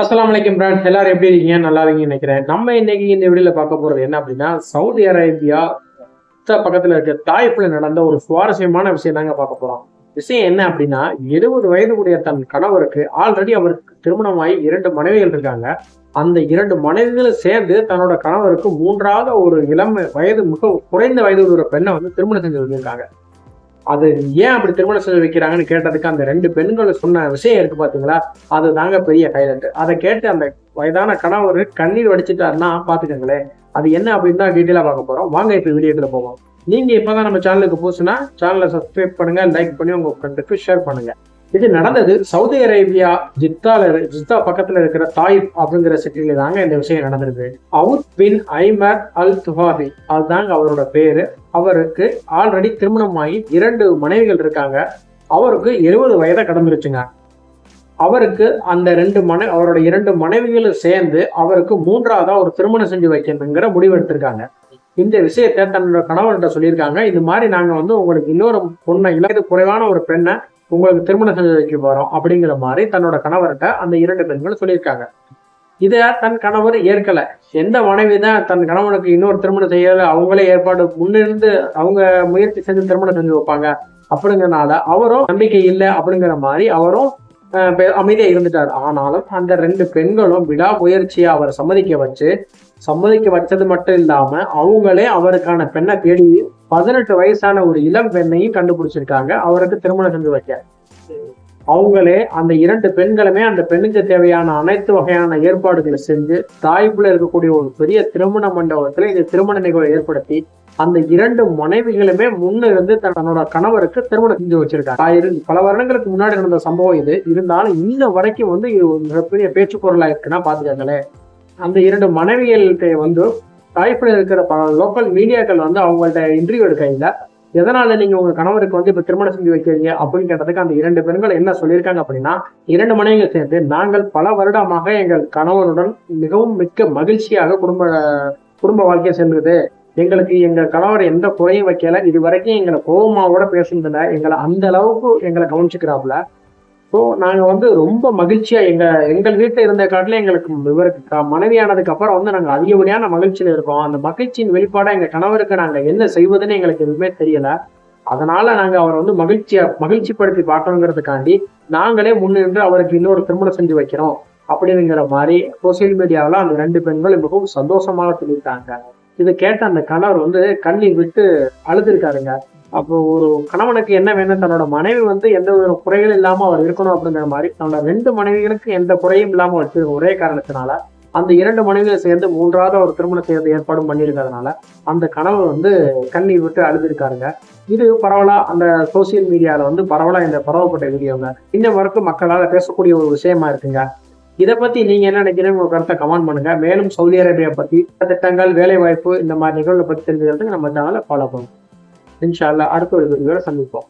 அஸ்லாம் அலைக்கும் பிராண்ட் எல்லாரும் எப்படி இருக்கீங்க? நல்லா இருக்கீங்கன்னு நினைக்கிறேன். நம்ம இன்னைக்கு இந்த வீடியோல பார்க்க போறது என்ன அப்படின்னா சவுதி அரேபியா பக்கத்தில் பக்கத்துல இருக்க தாய்ப்புல நடந்த ஒரு சுவாரஸ்யமான விஷயம் தாங்க பார்க்க போறோம். விஷயம் என்ன அப்படின்னா எழுபது வயதுடைய தன் கணவருக்கு ஆல்ரெடி அவருக்கு திருமணமாகி இரண்டு மனைவிகள் இருக்காங்க. அந்த இரண்டு மனைவிகளும் சேர்ந்து தன்னோட கணவருக்கு மூன்றாவது ஒரு இளம் வயது மிக குறைந்த வயது ஒரு பெண்ணை வந்து திருமணம் செஞ்சு வந்திருக்காங்க. அது ஏன் அப்படி திருமணம் செஞ்சு வைக்கிறாங்கன்னு கேட்டதுக்கு அந்த ரெண்டு பெண்கள் சொன்ன விஷயம் இருக்கு பாத்தீங்களா? அது தாங்க பெரிய ஹைலைட் அதை கேட்டு அந்த வயதான கணவர் கண்ணீர் வடிச்சிட்டாருன்னா பாத்துக்கோங்களேன். அது என்ன அப்படின்னு தான் டீட்டெயிலாக பார்க்க போறோம். வாங்க இப்போ வீடியோக்குள்ள போவோம். நீங்க இப்பதான் நம்ம சேனலுக்கு போச்சுன்னா சேனலை சப்ஸ்கிரைப் பண்ணுங்க லைக் பண்ணி உங்க ஃப்ரெண்டுக்கு ஷேர் பண்ணுங்க. இது நடந்தது சவுதி அரேபியா ஜித்தால ஜித்தா பக்கத்துல இருக்கிற தாயிப் அப்படிங்கிற சிட்டில தாங்க இந்த விஷயம் நடந்திருக்கு அவுத் பின் ஐமர் அல் துஹாபி அதுதாங்க அவரோட பேரு. அவருக்கு ஆல்ரெடி திருமணமாகி இரண்டு மனைவிகள் இருக்காங்க. அவருக்கு எழுபது வயதை கடந்துருச்சுங்க. அவருக்கு அந்த ரெண்டு மனை அவரோட இரண்டு மனைவிகளும் சேர்ந்து அவருக்கு மூன்றாவதா ஒரு திருமணம் செஞ்சு வைக்கணுங்கிற முடிவு எடுத்திருக்காங்க. இந்த விஷயத்த தன்னோட கணவர்கிட்ட சொல்லியிருக்காங்க. இது மாதிரி நாங்க வந்து உங்களுக்கு இன்னொரு பொண்ணை இல்லாத குறைவான ஒரு பெண்ணை உங்களுக்கு திருமணம் செஞ்சு வைக்க போறோம் அப்படிங்கிற மாதிரி தன்னோட கணவர்கிட்ட அந்த இரண்டு பெண்களும் சொல்லியிருக்காங்க. இதை தன் கணவர் ஏற்கல. எந்த மனைவி தான் தன் கணவனுக்கு இன்னொரு திருமணம் செய்யல அவங்களே ஏற்பாடு முன்னிருந்து அவங்க முயற்சி செஞ்சு திருமணம் செஞ்சு வைப்பாங்க அப்படிங்கறனால அவரும் நம்பிக்கை இல்லை அப்படிங்கிற மாதிரி அவரும் பெ- அமைதியா இருந்துட்டார். ஆனாலும் அந்த ரெண்டு பெண்களும் விடா முயற்சியை அவரை சம்மதிக்க வச்சு சம்மதிக்க வச்சது மட்டும் இல்லாம அவங்களே அவருக்கான பெண்ணை தேடி பதினெட்டு வயசான ஒரு இளம் பெண்ணையும் கண்டுபிடிச்சிருக்காங்க. அவருக்கு திருமணம் செஞ்சு வைக்க அவங்களே அந்த இரண்டு பெண்களுமே அந்த பெண்ணுக்கு தேவையான அனைத்து வகையான ஏற்பாடுகளை செஞ்சு தாய்ப்புல இருக்கக்கூடிய ஒரு பெரிய திருமண மண்டபத்துல இந்த திருமண நிகழ்வை ஏற்படுத்தி அந்த இரண்டு மனைவிகளுமே முன்னிருந்து தன்னோட கணவருக்கு திருமணம் செஞ்சு வச்சிருக்காங்க. ஆயிரம் பல வருடங்களுக்கு முன்னாடி நடந்த சம்பவம் இது. இருந்தாலும் இன்ன வரைக்கும் வந்து இது ஒரு மிகப்பெரிய பேச்சு பொருளா இருக்குன்னா பாத்துக்காங்களே அந்த இரண்டு மனைவிகள்கிட்ட வந்து தாய்ப்புல இருக்கிற பல லோக்கல் மீடியாக்கள் வந்து அவங்கள்ட்ட இன்டர்வியூ எடுக்கையில எதனால நீங்க உங்க கணவருக்கு வந்து இப்ப திருமணம் செஞ்சு வைக்கிறீங்க அப்படின்னு கேட்டதுக்கு அந்த இரண்டு பெண்கள் என்ன சொல்லியிருக்காங்க அப்படின்னா இரண்டு மனைவிகள் சேர்ந்து நாங்கள் பல வருடமாக எங்கள் கணவருடன் மிகவும் மிக்க மகிழ்ச்சியாக குடும்ப குடும்ப வாழ்க்கையை சென்றது எங்களுக்கு எங்க கணவர் எந்த குறையும் வைக்கல. இது வரைக்கும் எங்களை கோபமாவோட பேசுனதில்ல எங்களை அந்த அளவுக்கு எங்களை கவனிச்சுக்கிறாப்புல. ஸோ நாங்கள் வந்து ரொம்ப மகிழ்ச்சியாக எங்கள் எங்கள் வீட்டில் இருந்த காட்டில் எங்களுக்கு இவருக்கு மனைவியானதுக்கு அப்புறம் வந்து நாங்கள் அதிகப்படியான மகிழ்ச்சியில் இருக்கோம். அந்த மகிழ்ச்சியின் வெளிப்பாடாக எங்கள் கணவருக்கு நாங்கள் என்ன செய்வதுன்னு எங்களுக்கு எதுவுமே தெரியலை. அதனால நாங்கள் அவரை வந்து மகிழ்ச்சியா மகிழ்ச்சிப்படுத்தி பார்த்தோங்கிறதுக்காண்டி நாங்களே முன்னின்று அவருக்கு இன்னொரு திருமணம் செஞ்சு வைக்கிறோம் அப்படிங்கிற மாதிரி சோசியல் மீடியாவில் அந்த ரெண்டு பெண்கள் மிகவும் சந்தோஷமாக சொல்லியிருக்காங்க. இதை கேட்ட அந்த கணவர் வந்து கண்ணீர் விட்டு அழுதுருக்காருங்க. அப்போ ஒரு கணவனுக்கு என்ன வேணும்? தன்னோட மனைவி வந்து எந்த ஒரு குறைகளும் இல்லாம அவர் இருக்கணும் அப்படிங்கிற மாதிரி தன்னோட ரெண்டு மனைவிகளுக்கு எந்த குறையும் இல்லாம வச்சிருக்க ஒரே காரணத்தினால அந்த இரண்டு மனைவிகளை சேர்ந்து மூன்றாவது ஒரு திருமணம் செய்யறது ஏற்பாடும் பண்ணியிருக்கிறதுனால அந்த கணவர் வந்து கண்ணீர் விட்டு அழுதுருக்காருங்க. இது பரவலா அந்த சோசியல் மீடியால வந்து பரவலா இந்த பரவப்பட்ட வீடியோங்க. இன்ன வரைக்கும் மக்களால் பேசக்கூடிய ஒரு விஷயமா இருக்குங்க. இதை பத்தி நீங்க என்ன நினைக்கிறீங்க? உங்க கருத்தை கமெண்ட் பண்ணுங்க. மேலும் சவுதி அரேபியா பத்தி திட்டங்கள் வேலை வாய்ப்பு இந்த மாதிரி நிகழ்வுகளை பத்தி தெரிஞ்சுக்கிறதுக்கு நம்ம சேனலை ஃபாலோ பண்ணுவோம் இன்ஷா அடுத்த ஒரு வீடியோல சந்திப்போம்.